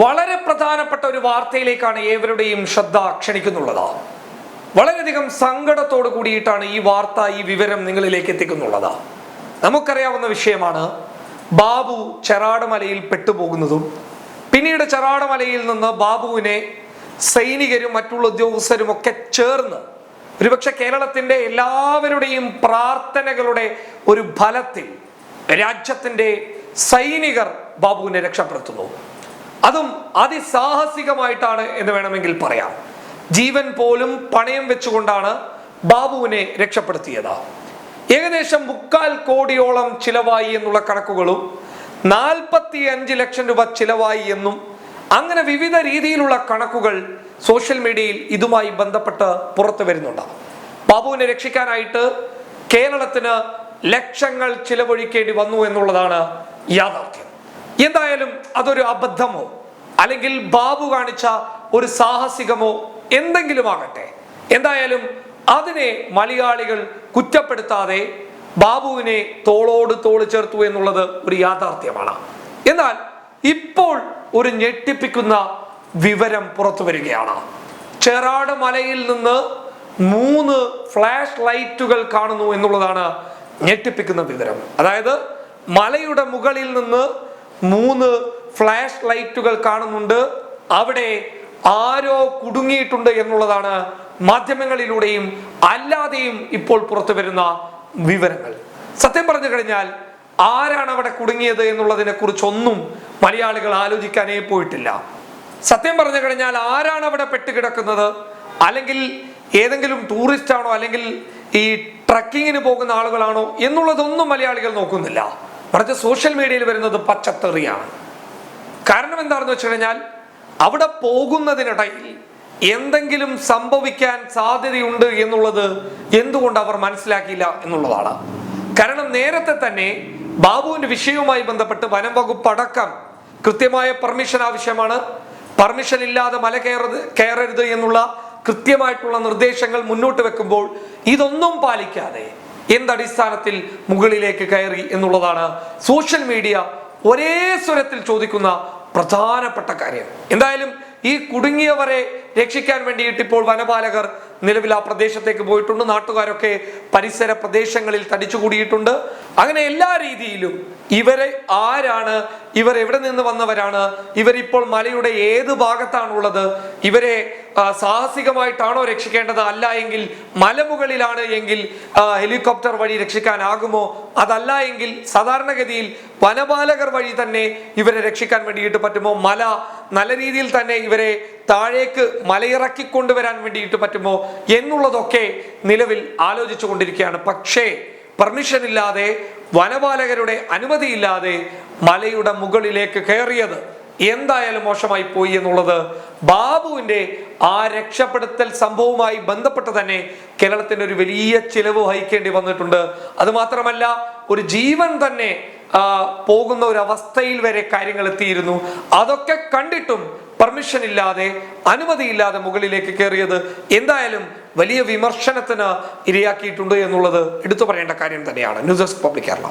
വളരെ പ്രധാനപ്പെട്ട ഒരു വാർത്തയിലേക്കാണ് ഏവരുടെയും ശ്രദ്ധ ക്ഷണിക്കുന്നുള്ളത്. വളരെയധികം സങ്കടത്തോട് കൂടിയിട്ടാണ് ഈ വാർത്ത ഈ വിവരം നിങ്ങളിലേക്ക് എത്തിക്കുന്നുള്ളത്. നമുക്കറിയാവുന്ന വിഷയമാണ് ബാബു ചെറാടുമലയിൽ പെട്ടുപോകുന്നതും പിന്നീട് ചെറാടുമലയിൽ നിന്ന് ബാബുവിനെ സൈനികരും മറ്റുള്ള ഉദ്യോഗസ്ഥരും ഒക്കെ ചേർന്ന് ഒരുപക്ഷെ കേരളത്തിന്റെ എല്ലാവരുടെയും പ്രാർത്ഥനകളുടെ ഒരു ഫലത്തിൽ രാജ്യത്തിന്റെ സൈനികർ ബാബുവിനെ രക്ഷപ്പെടുത്തുന്നു. അതും അതിസാഹസികമായിട്ടാണ് എന്ന് വേണമെങ്കിൽ പറയാം. ജീവൻ പോലും പണയം വെച്ചുകൊണ്ടാണ് ബാബുവിനെ രക്ഷപ്പെടുത്തിയത്. ഏകദേശം മുക്കാൽ കോടിയോളം ചിലവായി എന്നുള്ള കണക്കുകളും നാൽപ്പത്തി അഞ്ച് ലക്ഷം രൂപ ചിലവായി എന്നും അങ്ങനെ വിവിധ രീതിയിലുള്ള കണക്കുകൾ സോഷ്യൽ മീഡിയയിൽ ഇതുമായി ബന്ധപ്പെട്ട് പുറത്തു വരുന്നുണ്ട്. ബാബുവിനെ രക്ഷിക്കാനായിട്ട് കേരളത്തിന് ലക്ഷങ്ങൾ ചിലവഴിക്കേണ്ടി വന്നു എന്നുള്ളതാണ് യാഥാർത്ഥ്യം. എന്തായാലും അതൊരു അബദ്ധമോ? അല്ലെങ്കിൽ ബാബു കാണിച്ച ഒരു സാഹസികമോ എന്തെങ്കിലും ആകട്ടെ എന്തായാലും അതിനെ മലയാളികൾ കുറ്റപ്പെടുത്താതെ ബാബുവിനെ തോളോട് തോൾ ചേർത്തു എന്നുള്ളത് ഒരു യാഥാർത്ഥ്യമാണ്. എന്നാൽ ഇപ്പോൾ ഒരു ഞെട്ടിപ്പിക്കുന്ന വിവരം പുറത്തു വരികയാണ്. ചെറാട് മലയിൽ നിന്ന് മൂന്ന് ഫ്ലാഷ് ലൈറ്റുകൾ കാണുന്നു എന്നുള്ളതാണ് ഞെട്ടിപ്പിക്കുന്ന വിവരം. അതായത് മലയുടെ മുകളിൽ നിന്ന് മൂന്ന് ഫ്ലാഷ് ലൈറ്റുകൾ കാണുന്നുണ്ട്. അവിടെ ആരോ കുടുങ്ങിയിട്ടുണ്ട് എന്നുള്ളതാണ് മാധ്യമങ്ങളിലൂടെയും അല്ലാതെയും ഇപ്പോൾ പുറത്തു വരുന്ന വിവരങ്ങൾ. സത്യം പറഞ്ഞു കഴിഞ്ഞാൽ ആരാണ് അവിടെ കുടുങ്ങിയത് എന്നുള്ളതിനെ കുറിച്ചൊന്നും മലയാളികൾ ആലോചിക്കാനേ പോയിട്ടില്ല. സത്യം പറഞ്ഞു കഴിഞ്ഞാൽ ആരാണ് അവിടെ പെട്ടുകിടക്കുന്നത്? അല്ലെങ്കിൽ ഏതെങ്കിലും ടൂറിസ്റ്റ് ആണോ അല്ലെങ്കിൽ ഈ ട്രക്കിങ്ങിന് പോകുന്ന ആളുകളാണോ എന്നുള്ളതൊന്നും മലയാളികൾ നോക്കുന്നില്ല. മറിച്ച് സോഷ്യൽ മീഡിയയിൽ വരുന്നത് പച്ചത്തെറിയാണ്. കാരണം എന്താണെന്ന് വെച്ച് കഴിഞ്ഞാൽ അവിടെ പോകുന്നതിനിടയിൽ എന്തെങ്കിലും സംഭവിക്കാൻ സാധ്യതയുണ്ട് എന്നുള്ളത് എന്തുകൊണ്ട് അവർ മനസ്സിലാക്കിയില്ല എന്നുള്ളതാണ്. കാരണം നേരത്തെ തന്നെ ബാബുവിന്റെ വിഷയവുമായി ബന്ധപ്പെട്ട് വനം വകുപ്പ് അടക്കം കൃത്യമായ പെർമിഷൻ ആവശ്യമാണ്. പെർമിഷൻ ഇല്ലാതെ മല കയറത് കയറരുത് എന്നുള്ള കൃത്യമായിട്ടുള്ള നിർദ്ദേശങ്ങൾ മുന്നോട്ട് വെക്കുമ്പോൾ ഇതൊന്നും പാലിക്കാതെ എന്തടിസ്ഥാനത്തിൽ മുകളിലേക്ക് കയറി എന്നുള്ളതാണ് സോഷ്യൽ മീഡിയ ഒരേ സ്വരത്തിൽ ചോദിക്കുന്ന പ്രധാനപ്പെട്ട കാര്യം. എന്തായാലും ഈ കുടുങ്ങിയവരെ രക്ഷിക്കാൻ വേണ്ടിയിട്ട് ഇപ്പോൾ വനപാലകർ നിലവിൽ ആ പ്രദേശത്തേക്ക് പോയിട്ടുണ്ട്. നാട്ടുകാരൊക്കെ പരിസര പ്രദേശങ്ങളിൽ തടിച്ചുകൂടിയിട്ടുണ്ട്. അങ്ങനെ എല്ലാ രീതിയിലും ഇവരെ ആരാണ്? ഇവർ എവിടെ നിന്ന് വന്നവരാണ്? ഇവരിപ്പോൾ മലയുടെ ഏത് ഭാഗത്താണുള്ളത്? ഇവരെ സാഹസികമായിട്ടാണോ രക്ഷിക്കേണ്ടത്? അല്ല എങ്കിൽ മലമുകളിലാണ് എങ്കിൽ ഹെലികോപ്റ്റർ വഴി രക്ഷിക്കാനാകുമോ? അതല്ല എങ്കിൽ സാധാരണഗതിയിൽ വനപാലകർ വഴി തന്നെ ഇവരെ രക്ഷിക്കാൻ വേണ്ടിയിട്ട് പറ്റുമോ? മല നല്ല രീതിയിൽ തന്നെ ഇവരെ താഴേക്ക് മലയിറക്കി കൊണ്ടുവരാൻ വേണ്ടിയിട്ട് പറ്റുമോ? എന്നുള്ളതൊക്കെ നിലവിൽ ആലോചിച്ചു കൊണ്ടിരിക്കുകയാണ് പക്ഷേ പെർമിഷൻ ഇല്ലാതെ വനപാലകരുടെ അനുമതിയില്ലാതെ മലയുടെ മുകളിലേക്ക് കയറിയത്. എന്തായാലും മോശമായി പോയി എന്നുള്ളത് ബാബുവിന്റെ ആ രക്ഷപ്പെടുത്തൽ സംഭവവുമായി ബന്ധപ്പെട്ട് തന്നെ കേരളത്തിന് ഒരു വലിയ ചിലവ് വഹിക്കേണ്ടി വന്നിട്ടുണ്ട്. അതുമാത്രമല്ല ഒരു ജീവൻ തന്നെ പോകുന്ന ഒരു അവസ്ഥയിൽ വരെ കാര്യങ്ങൾ എത്തിയിരുന്നു. അതൊക്കെ കണ്ടിട്ടും പെർമിഷൻ ഇല്ലാതെ അനുമതിയില്ലാതെ മുകളിലേക്ക് കയറിയത് എന്തായാലും വലിയ വിമർശനത്തിന് ഇരയാക്കിയിട്ടുണ്ട് എന്നുള്ളത് എടുത്തു പറയേണ്ട കാര്യം തന്നെയാണ്. News desk public Kerala.